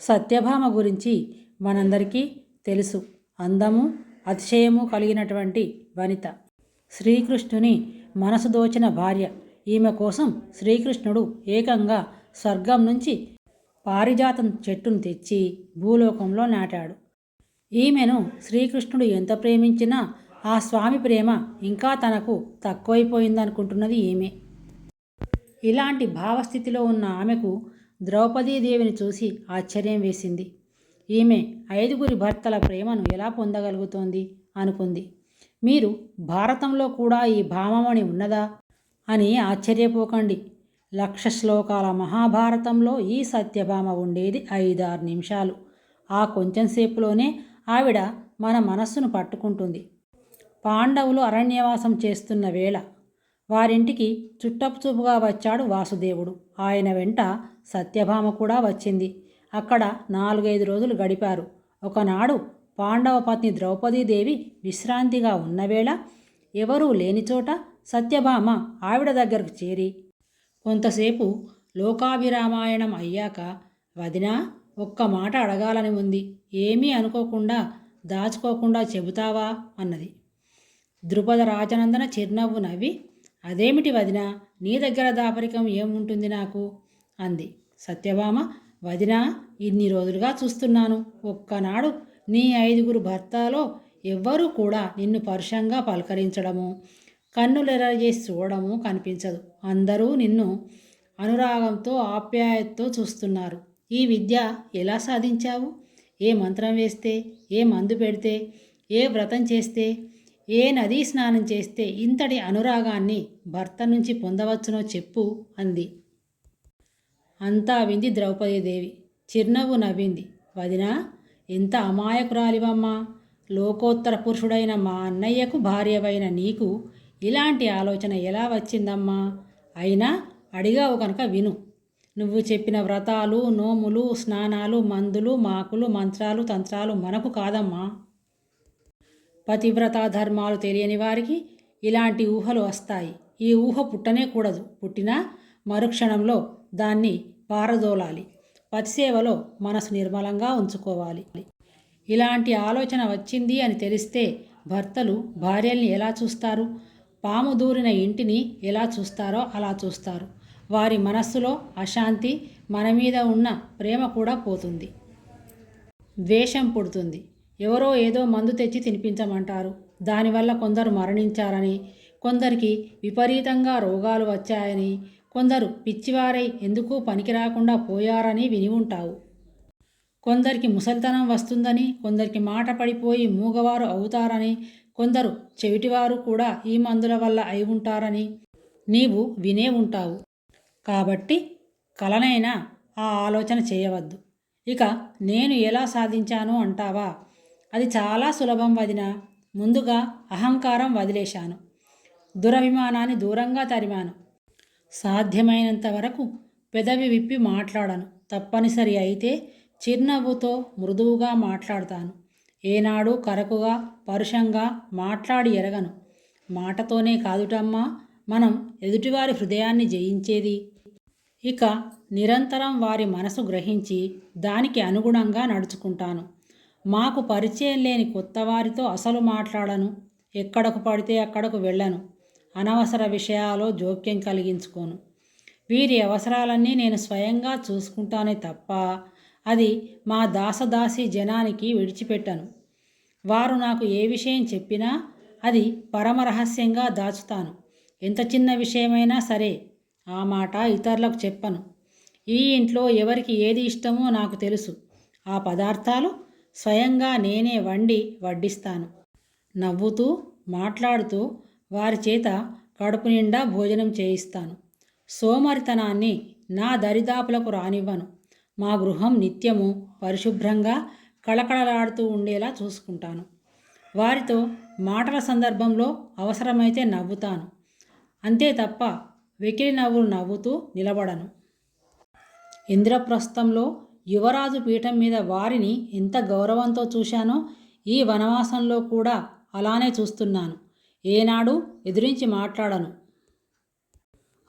సత్యభామ గురించి మనందరికీ తెలుసు. అందము అతిశయము కలిగినటువంటి వనిత. శ్రీకృష్ణుని మనసు దోచిన భార్య. ఈమె కోసం శ్రీకృష్ణుడు ఏకంగా స్వర్గం నుంచి పారిజాతం చెట్టును తెచ్చి భూలోకంలో నాటాడు. ఈమెను శ్రీకృష్ణుడు ఎంత ప్రేమించినా ఆ స్వామి ప్రేమ ఇంకా తనకు తక్కువైపోయిందనుకుంటున్నది ఈమె. ఇలాంటి భావస్థితిలో ఉన్న ఆమెకు ద్రౌపదీదేవిని చూసి ఆశ్చర్యం వేసింది. ఈమె ఐదుగురి భర్తల ప్రేమను ఎలా పొందగలుగుతోంది? అనుకుంది. మీరు భారతంలో కూడా ఈ భామమణి ఉన్నదా? అని ఆశ్చర్యపోకండి. లక్ష శ్లోకాల మహాభారతంలో ఈ సత్యభామ ఉండేది ఐదారు నిమిషాలు. ఆ కొంచెంసేపులోనే ఆవిడ మన మనస్సును పట్టుకుంటుంది. పాండవులు అరణ్యవాసం చేస్తున్న వేళ వారింటికి చుట్టపుచూపుగా వచ్చాడు వాసుదేవుడు. ఆయన వెంట సత్యభామ కూడా వచ్చింది. అక్కడ నాలుగైదు రోజులు గడిపారు. ఒకనాడు పాండవ పత్ని ద్రౌపదీదేవి విశ్రాంతిగా ఉన్నవేళ ఎవరూ లేని చోట సత్యభామ ఆవిడ దగ్గరకు చేరి కొంతసేపు లోకాభిరామాయణం అయ్యాక వదినా ఒక్క మాట అడగాలని ఉంది. ఏమీ అనుకోకుండా దాచుకోకుండా చెబుతావా? అన్నది. ద్రుపద రాజనందన చిరునవ్వు నవ్వి అదేమిటి వదిన? నీ దగ్గర దాపరికం ఏముంటుంది నాకు? అంది. సత్యభామ వదిన ఇన్ని రోజులుగా చూస్తున్నాను. ఒక్కనాడు నీ ఐదుగురు భర్తలో ఎవ్వరూ కూడా నిన్ను పరుషంగా పలకరించడము కన్నులెర చూడము చూడడము కనిపించదు. అందరూ నిన్ను అనురాగంతో ఆప్యాయతతో చూస్తున్నారు. ఈ విద్య ఎలా సాధించావు? ఏ మంత్రం వేస్తే? ఏ మందు పెడితే? ఏ వ్రతం చేస్తే? ఏ నదీ స్నానం చేస్తే ఇంతటి అనురాగాన్ని భర్త నుంచి పొందవచ్చునో చెప్పు అంది. అంతా వింది ద్రౌపదీదేవి. చిరునవ్వు నవ్వింది. వదినా ఎంత అమాయకురాలివమ్మా. లోకోత్తర పురుషుడైన మా అన్నయ్యకు భార్యవైన నీకు ఇలాంటి ఆలోచన ఎలా వచ్చిందమ్మా? అయినా అడిగావు కనుక విను. నువ్వు చెప్పిన వ్రతాలు నోములు స్నానాలు మందులు మాకులు మంత్రాలు తంత్రాలు మనకు కాదమ్మా. పతివ్రత ధర్మాలు తెలియని వారికి ఇలాంటి ఊహలు వస్తాయి. ఈ ఊహ పుట్టనే కూడదు. పుట్టినా మరుక్షణంలో దాన్ని పారదోలాలి. పతిసేవలో మనసు నిర్మలంగా ఉంచుకోవాలి. ఇలాంటి ఆలోచన వచ్చింది అని తెలిస్తే భర్తలు భార్యల్ని ఎలా చూస్తారు? పాము దూరిన ఇంటిని ఎలా చూస్తారో అలా చూస్తారు. వారి మనస్సులో అశాంతి మన మీద ఉన్న ప్రేమ కూడా పోతుంది. ద్వేషం పుడుతుంది. ఎవరో ఏదో మందు తెచ్చి తినిపించమంటారు. దానివల్ల కొందరు మరణించారని కొందరికి విపరీతంగా రోగాలు వచ్చాయని కొందరు పిచ్చివారై ఎందుకు పనికి రాకుండా పోయారని విని ఉంటావు. కొందరికి ముసలితనం వస్తుందని కొందరికి మాట పడిపోయి మూగవారు అవుతారని కొందరు చెవిటివారు కూడా ఈ మందుల వల్ల అయి ఉంటారని నీవు వినే ఉంటావు. కాబట్టి కలనైనా ఆ ఆలోచన చేయవద్దు. ఇక నేను ఎలా సాధించాను అంటావా? అది చాలా సులభం వదిన. ముందుగా అహంకారం వదిలేశాను. దురభిమానాన్ని దూరంగా తరిమాను. సాధ్యమైనంత వరకు పెదవి విప్పి మాట్లాడను. తప్పనిసరి అయితే చిరునవ్వుతో మృదువుగా మాట్లాడతాను. ఏనాడు కరకుగా పరుషంగా మాట్లాడి ఎరగను. మాటతోనే కాదుటమ్మా మనం ఎదుటివారి హృదయాన్ని జయించేది. ఇక నిరంతరం వారి మనసు గ్రహించి దానికి అనుగుణంగా నడుచుకుంటాను. మాకు పరిచయం లేని కొత్తవారితో అసలు మాట్లాడను. ఎక్కడకు పడితే అక్కడకు వెళ్ళను. అనవసర విషయాల్లో జోక్యం కలిగించుకోను. వీరి అవసరాలన్నీ నేను స్వయంగా చూసుకుంటానే తప్ప అది మా దాసదాసి జనానికి విడిచిపెట్టను. వారు నాకు ఏ విషయం చెప్పినా అది పరమరహస్యంగా దాచుతాను. ఎంత చిన్న విషయమైనా సరే ఆ మాట ఇతరులకు చెప్పను. ఈ ఇంట్లో ఎవరికి ఏది ఇష్టమో నాకు తెలుసు. ఆ పదార్థాలు స్వయంగా నేనే వండి వడ్డిస్తాను. నవ్వుతూ మాట్లాడుతూ వారి చేత కడుపు నిండా భోజనం చేయిస్తాను. సోమరితనాన్ని నా దరిదాపులకు రానివ్వను. మా గృహం నిత్యము పరిశుభ్రంగా కళకళలాడుతూ ఉండేలా చూసుకుంటాను. వారితో మాటల సందర్భంలో అవసరమైతే నవ్వుతాను. అంతే తప్ప వెకిలి నవ్వులు నవ్వుతూ నిలబడను. ఇంద్రప్రస్థంలో యువరాజు పీఠం మీద వారిని ఎంత గౌరవంతో చూశానో ఈ వనవాసంలో కూడా అలానే చూస్తున్నాను. ఏనాడు ఎదురించి మాట్లాడను.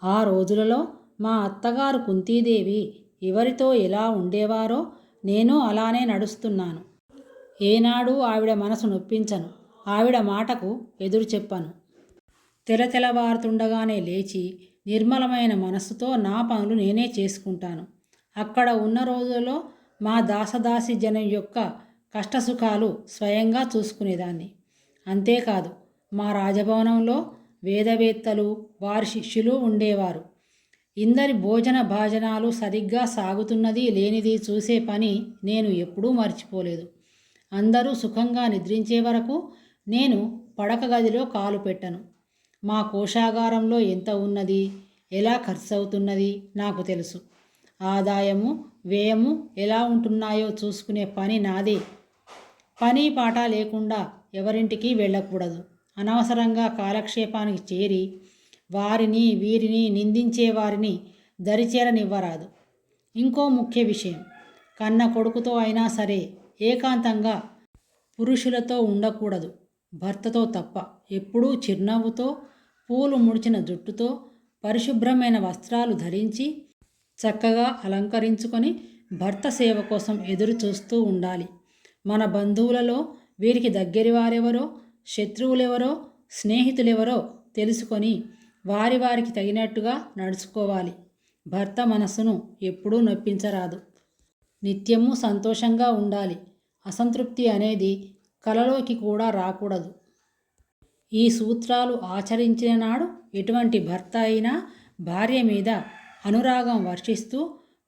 ఆ రోజులలో మా అత్తగారు కుంతీదేవి ఎవరితో ఎలా ఉండేవారో నేను అలానే నడుస్తున్నాను. ఏనాడు ఆవిడ మనసు నొప్పించను. ఆవిడ మాటకు ఎదురు చెప్పను. తెలతెలవారుతుండగానే లేచి నిర్మలమైన మనస్సుతో నా పనులు నేనే చేసుకుంటాను. అక్కడ ఉన్న రోజుల్లో మా దాసదాసి జనం యొక్క కష్టసుఖాలు స్వయంగా చూసుకునేదాన్ని. అంతేకాదు మా రాజభవనంలో వేదవేత్తలు వారి శిష్యులు ఉండేవారు. ఇందరి భోజన భాజనాలు సరిగ్గా సాగుతున్నది లేనిది చూసే పని నేను ఎప్పుడూ మర్చిపోలేదు. అందరూ సుఖంగా నిద్రించే వరకు నేను పడక గదిలో కాలు పెట్టను. మా కోశాగారంలో ఎంత ఉన్నది ఎలా ఖర్చు అవుతున్నది నాకు తెలుసు. ఆదాయము వ్యయము ఎలా ఉంటున్నాయో చూసుకునే పని నాదే. పని పాట లేకుండా ఎవరింటికి వెళ్ళకూడదు. అనవసరంగా కాలక్షేపానికి చేరి వారిని వీరిని నిందించే వారిని దరిచేరనివ్వరాదు. ఇంకో ముఖ్య విషయం కన్న కొడుకుతో అయినా సరే ఏకాంతంగా పురుషులతో ఉండకూడదు. భర్తతో తప్ప ఎప్పుడూ చిరునవ్వుతో పూలు ముడిచిన జుట్టుతో పరిశుభ్రమైన వస్త్రాలు ధరించి చక్కగా అలంకరించుకొని భర్త సేవ కోసం ఎదురు చూస్తూ ఉండాలి. మన బంధువులలో వీరికి దగ్గరి వారెవరో శత్రువులెవరో స్నేహితులెవరో తెలుసుకొని వారి వారికి తగినట్టుగా నడుచుకోవాలి. భర్త మనసును ఎప్పుడూ నొప్పించరాదు. నిత్యము సంతోషంగా ఉండాలి. అసంతృప్తి అనేది కలలోకి కూడా రాకూడదు. ఈ సూత్రాలు ఆచరించిన నాడు ఎటువంటి భర్త అయినా భార్య మీద అనురాగం వర్షిస్తూ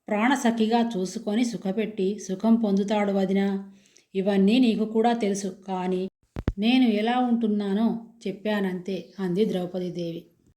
ప్రాణసఖిగా చూసుకొని సుఖపెట్టి సుఖం పొందుతాడు వదిన. ఇవన్నీ నీకు కూడా తెలుసు కానీ నేను ఎలా ఉంటున్నానో చెప్పానంతే అంది ద్రౌపదీదేవి.